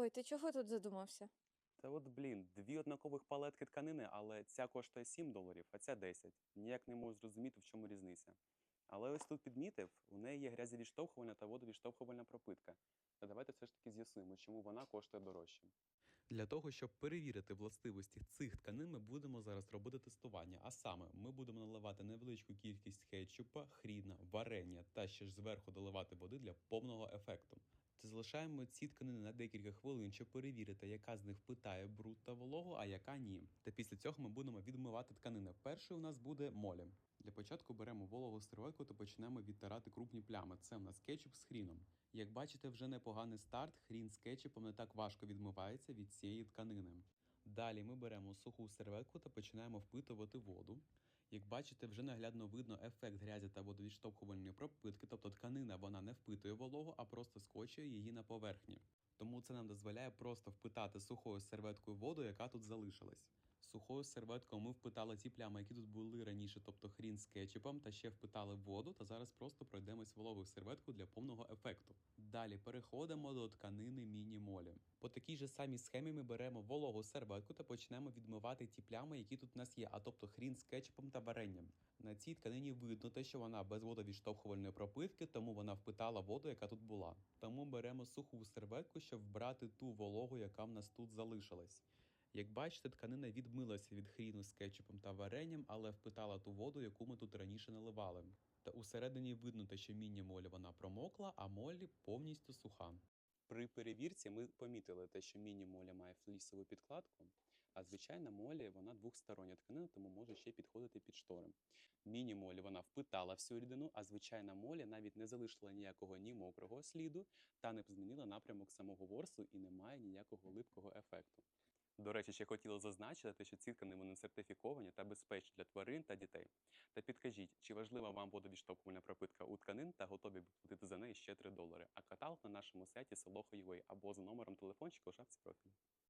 Ой, ти чого тут задумався? Та от, блін, дві однакових палетки тканини, але ця коштує 7 доларів, а ця 10. Ніяк не можу зрозуміти, в чому різниця. Але ось тут підмітив, у неї є грязевідштовхувальна та водовідштовхувальна пропитка. Та давайте все ж таки з'ясуємо, чому вона коштує дорожче. Для того, щоб перевірити властивості цих тканин, ми будемо зараз робити тестування. А саме, ми будемо наливати невеличку кількість кетчупа, хріна, варення та ще ж зверху доливати води для повного ефекту. Залишаємо ці тканини на декілька хвилин, щоб перевірити, яка з них впитає бруд та вологу, а яка ні. Та після цього ми будемо відмивати тканини. Перший у нас буде молі. Для початку беремо вологу серветку та почнемо відтирати крупні плями. Це в нас кетчуп з хріном. Як бачите, вже непоганий старт. Хрін з кетчупом не так важко відмивається від цієї тканини. Далі ми беремо суху серветку та починаємо впитувати воду. Як бачите, вже наглядно видно ефект грязі та водовідштовхувальної пропитки, тобто впитує вологу, а просто скочує її на поверхні. Тому це нам дозволяє просто впитати сухою серветкою воду, яка тут залишилась. Сухою серветкою ми впитали ті плями, які тут були раніше, тобто хрін з кетчупом, та ще впитали воду, та зараз просто пройдемось вологою серветкою для повного ефекту. Далі переходимо до тканини міні-молі. По такій же самій схемі ми беремо вологу серветку та почнемо відмивати ті плями, які тут у нас є, а тобто хрін з кетчупом та варенням. На цій тканині видно те, що вона без водовідштовхувальної пропитки, тому вона впитала воду, яка тут була. Тому беремо суху серветку, щоб вбрати ту вологу, яка в нас тут залишилась. Як бачите, тканина відмилася від хріну з кетчупом та варенням, але впитала ту воду, яку ми тут раніше наливали. Та усередині видно те, що міні-молі вона промокла, а молі повністю суха. При перевірці ми помітили те, що міні-молі має флісову підкладку, а звичайна молі вона двохстороння тканина, тому може ще підходити під штори. Міні-молі вона впитала всю рідину, а звичайна молі навіть не залишила ніякого ні мокрого сліду та не змінила напрямок самого ворсу і не має ніякого липкого ефекту. До речі, ще хотіла зазначити, що ці тканини вони сертифіковані та безпечні для тварин та дітей. Та підкажіть, чи важлива вам водовідштовхувальна пропитка у тканин та готові платити за неї ще 3 долари. А каталог на нашому сайті Солохо.ua або за номером телефончика у шапці профілю.